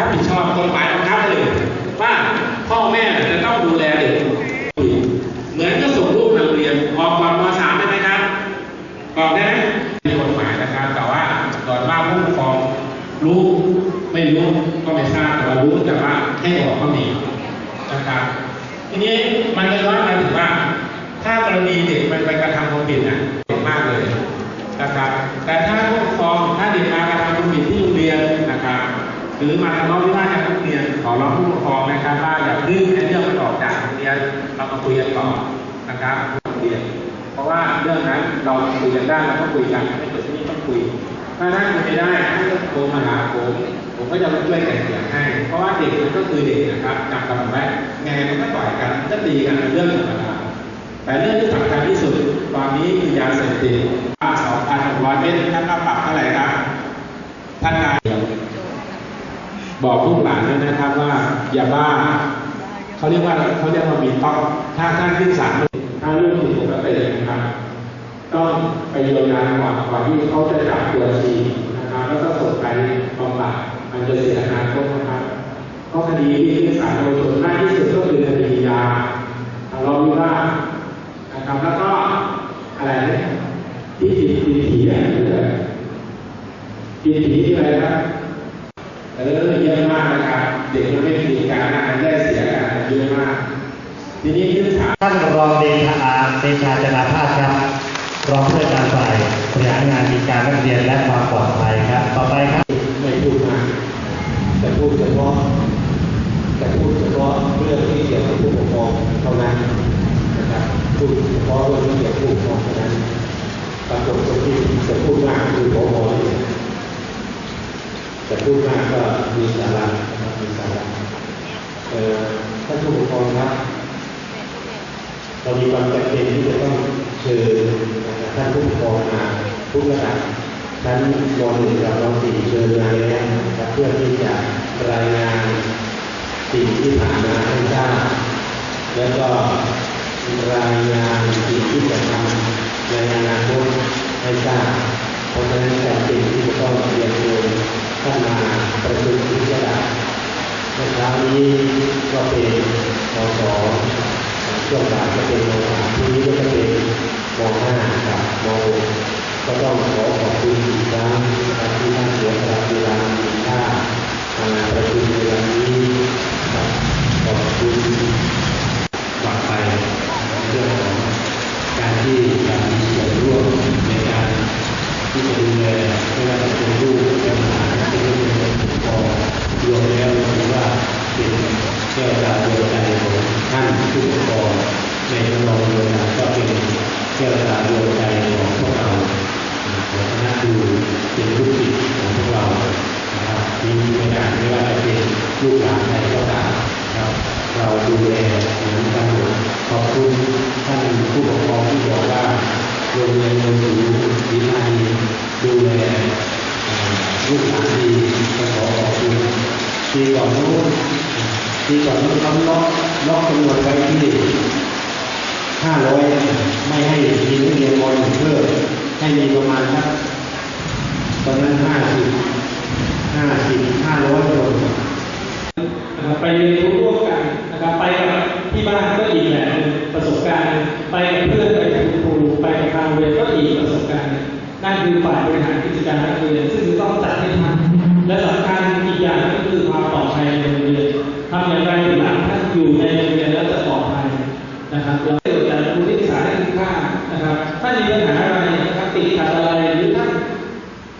รับผิดชอบกฎหมายบังคับเลยว่าพ่อแม่จะต้องดูแลเด็กเหมือนก็ส่งลูกมาโรงเรียนออกก่อนม .3 ได้ไหมครับออกได้ไหมมีกฎหมายนะครับ แต่ว่าก่อนว่าผู้ปกครองรู้ไม่รู้ก็ไม่ทราบแต่ว่ารู้แต่ว่าให้ออกก็มีนะครับทีนี้มันเลยว่ามาถึงว่า ถ้ากรณีเด็กมันไปกระทำความผิดนะเด็กมากเลยนะครับแต่ถ้า หรือมาทะเลาะวิวาทกันที่โรงเรียนขอร้องผู้ปกครองนะครับว่าอย่าดึงไอ้เรื่องมันออกจากโรงเรียนเรามาคุยกันก่อนนะครับโรงเรียน เพราะว่าเรื่องนั้นเราคุยกันได้เราก็คุยกันไม่เกิดที่นี่ต้องคุย ถ้าท่านคุยไม่ได้ท่านก็โทรมาหาผมผมก็จะมาช่วยกันเสียงให้ เพราะว่าเด็กมันก็คือเด็กนะครับจำกันไว้ไงมันก็ต่อยกันก็ตีกันเรื่องธรรมดาแต่เรื่องที่สำคัญที่สุดตอนนี้คือยาเสพติด2,600เมตรท่านก็ปรับเท่าไหร่ครับท่านนาย บอกลูกหลานด้วยนะครับว่าอย่าบ้าเขาเรียกว่าเขาเรียกว่ามีต้องถ้าท่านขึ้นศาลถ้าเรื่องผิดปกตินะครับต้องไปเยียวยาก่อนก่อนที่เขาจะจับตัวทีนะครับแล้วก็ส่งไปบำบัดมันจะเสียอนาคตนะครับก็คดีที่ขึ้นศาลเยาวชนมากที่สุดก็คือคดียาทะเลาะวิวาทนะครับ แล้วก็อะไรนะที่ผิดผิดผีอะคืออะไรผิดผีที่อะไรครับเออเยอะมากนะครับ เด็กมันไม่มีการงานได้เสียกันเยอะมาก ทีนี้ขึ้นศาลท่านรองเดชาอาเดชาจนาภาสครับรองผู้จัดการฝ่ายบริหารงานกิจการนักเรียนและความปลอดภัยครับ ต่อไปครับไม่พูดมากแต่พูดเฉพาะแต่พูดเฉพาะเรื่องที่เกี่ยวกับผู้ปกครองเท่านั้นนะครับพูดเฉพาะเรื่องที่เกี่ยวกับผู้ปกครองเท่านั้นปรากฏคนที่จะพูดมากคือผอเนี่ยแต่พูดมากก็มีสาระนะครับมีสาระเอ่อท่านผู้ปกครองครับ เรามีความจำเป็นที่จะต้องเชิญท่านผู้ปกครองมาทุกระดับชั้นม .1 กับม .4 เชิญมาแล้วนะครับเพื่อที่จะรายงานสิ่งที่ผ่านมาให้ทราบแล้วก็รายงานสิ่งที่จะทำในอนาคตให้ทราบเพราะฉะนั้นจำเป็นที่จะต้องเรียนรู้ท่านมาประชุมทุกระดับในครานี้ก็เป็นมสอง ช่วงบ่ายก็เป็นมสาทีนี้ก็จะเป็นมงห้าครับมหกก็ต้องขอขอบคุณอีกครั้งนะครับที่ท่านเสียสละเวลาคุณค่ามาประชุมในวันนี้ขอบคุณกลับไปเรื่องของการที่จะมีส่วนร่วมในการที่จะดูแลไม่ว่าจะเป็นลูกเป็นหลานเป็นลูกเป็นผู้ปกครองรวมแล้วถือว่าเป็นแก้วตาดวงใจของท่านผู้ปกครองในทางรองเดียวกันก็เป็นแก้วตาดวงใจของพวกเราของคณะครูเป็นลูกศิษย์ของพวกเรานะครับมีในการไม่ว่าจะเป็นลูกหลานใครก็ตามครับ เราดูแลเหมือนกันหมดขอบคุณท่านผู้ปกครองที่บอกว่าโรงเรียนโรงเรียนวิทยานีดูแลเอ่อลูกหลานดีก็ขอขอบคุณปีก่อนนู้น ปีก่อนนู้นเขาล็อกล็อกจำนวนไว้ที่ห้าร้อยไม่ให้มีนักเรียนมหนึ่งเพิ่มให้มีประมาณสักตอนนั้นห้าสิบห้าสิบห้าร้อยคนไปเรียนรู้ร่วมกันนะครับไปกับที่บ้านก็อีกแหนึ่งประสบการณ์ไปกับเพื่อนไปกับครูไปกับทางเรียนก็อีกประสบการณ์นั่นคือฝ่ายบริหารกิจการนักเรียนซึ่งต้องจัดให้ทันและสำคัญอีกอย่างก็คือความปลอดภัยในโรงเรียน ทำอย่างไรถึงหลังท่านอยู่ในโรงเรียนแล้วจะปลอดภัยนะครับเราเกิดจากครูที่ศึกษาให้คุณค่านะครับถ้ามีปัญหาอะไรนะครับติดขัดอะไรหรือท่าน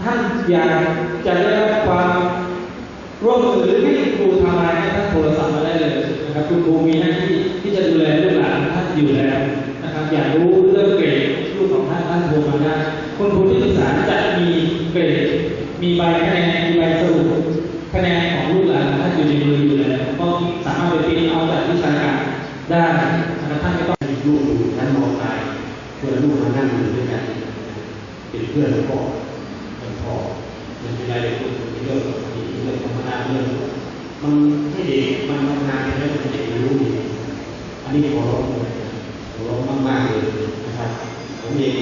ท่านอยากจะได้รับความร่วมมือหรือให้ครูทำอะไรให้ท่านโทรศัพท์มาได้เลยนะครับคุณครูมีหน้าที่ที่จะดูแลลูกหลานท่านอยู่แล้วนะครับ อยากรู้เรื่องเกรดลูกของท่านท่านโทรมาได้คุณครูที่ปรึกษาจะมีเกรดมีใบคะแนนมีใบสรุปคะแนนของลูกหลานท่านอยู่ในมือ สามารถไปพิมพ์เอาจากวิชาการได้นะครับท่านไม่ต้องลูกอยู่ชั้นมปลายเพื่อนลูกมานั่งอยู่ด้วยกันเป็นเพื่อนพ่อเป็นพ่อมันเป็นอะไรพูดถึงเรื่องปกติเรื่องธรรมดาเรื่องมันให้เด็กมันทำงานไปแล้วมันเด็กรู้ดีอันนี้ขอร้องเลยขอร้องมากๆเลยนะครับผมเอง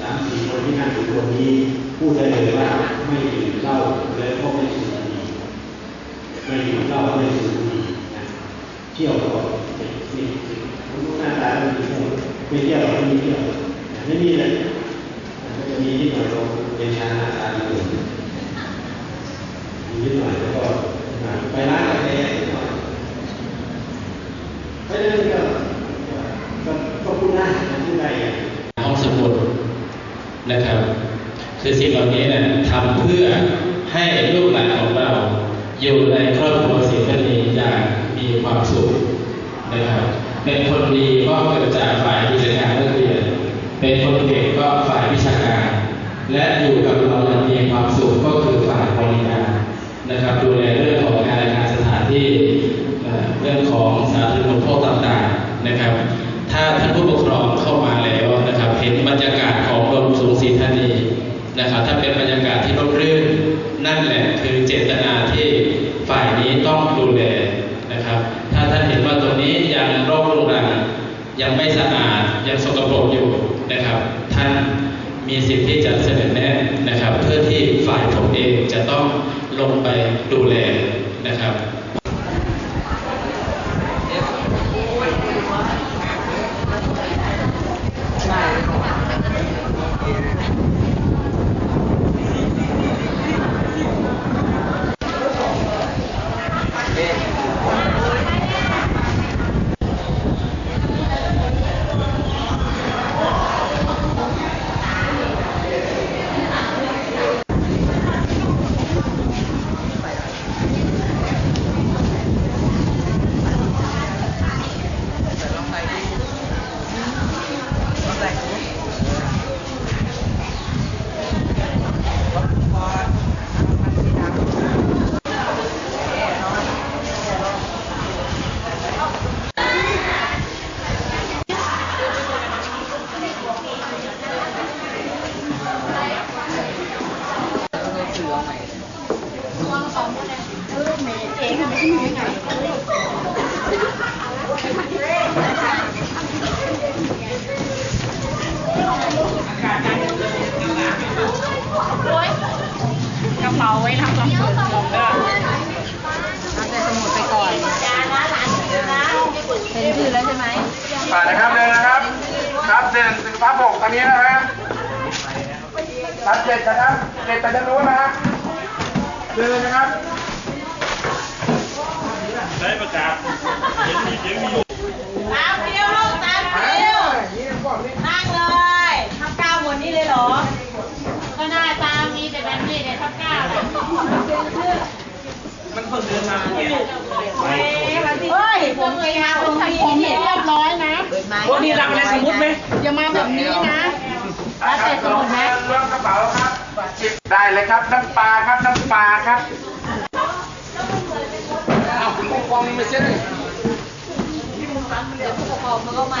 สามสี่คนที่นั่งอยู่ตรงนี้พูดได้เลยว่าไม่ดื่มเหล้าแล้วก็ไม่สูบบุหรี่ไม่ดื่มเหล้าไม่สูบ เที่ยวก็ไม่ไม่หน้าตาไม่ดีเที่ยวไม่เที่ยวหรอกไม่มีเที่ยวไม่มีเลยมันจะมีนิดหน่อยเราเป็นชาหน้าตาดีอยู่มีนิดหน่อยแล้วก็ไปร้านกาแฟนิดหน่อยไปเรื่อยๆก็ก็ก็พูดได้นะพูดได้อะห้องสมุดนะครับ คือสิ่งเหล่านี้เนี่ยทำเพื่อให้ลูกหลานของเราอยู่ในครอบครัวศิลปนีอย่างมีความสุขนะครับ เป็นคนดีก็เกิด จากฝ่ายกิจการนักเรียนเป็นคนเก่งก็ฝ่ายวิชาการ และอยู่กับเราอย่างมีความสุขก็คือฝ่ายบริการนะครับดูแลเรื่องของการงานสถานที่เรื่องของสาธารณูปโภคต่างๆนะครับ ถ้าท่านผู้ปกครองเข้ามาแล้วนะครับ เห็นบรรยากาศของโรงสูงศรีธานีนะครับ ถ้าเป็นบรรยากาศที่ร่มรื่นนั่นแหละคือ ยังไม่สะอาดยังสกปรกอยู่นะครับ ท่านมีสิทธิ์ที่จะเสนอแนะนะครับ เพื่อที่ฝ่ายผมเองจะต้องลงไปดูแลนะครับก เอเอาใจสมุดไปก่อนเซ็นชื่อแล้วใช่ไหมผ่านนะครับเดินนะครับ ครับเดินสิบสามหกตอนนี้นะฮะครับเจ็ดนะครับเจ็ดแต่จะรู้นะฮะเดินนะครับตาม เฮ้ผมมาผมมีผมเรียบร้อยนะวกนี้รับอะไรสมมติไหมอย่ามาแบบนี้นะรับแต่สมมติไหมรกระเป๋าครับจิบได้เลยครับน้ำปลาครับน้ำปลาครับเอาคุณปองนี่ไม่เช่นเลยที่มึเจ้ปกองมันก็มา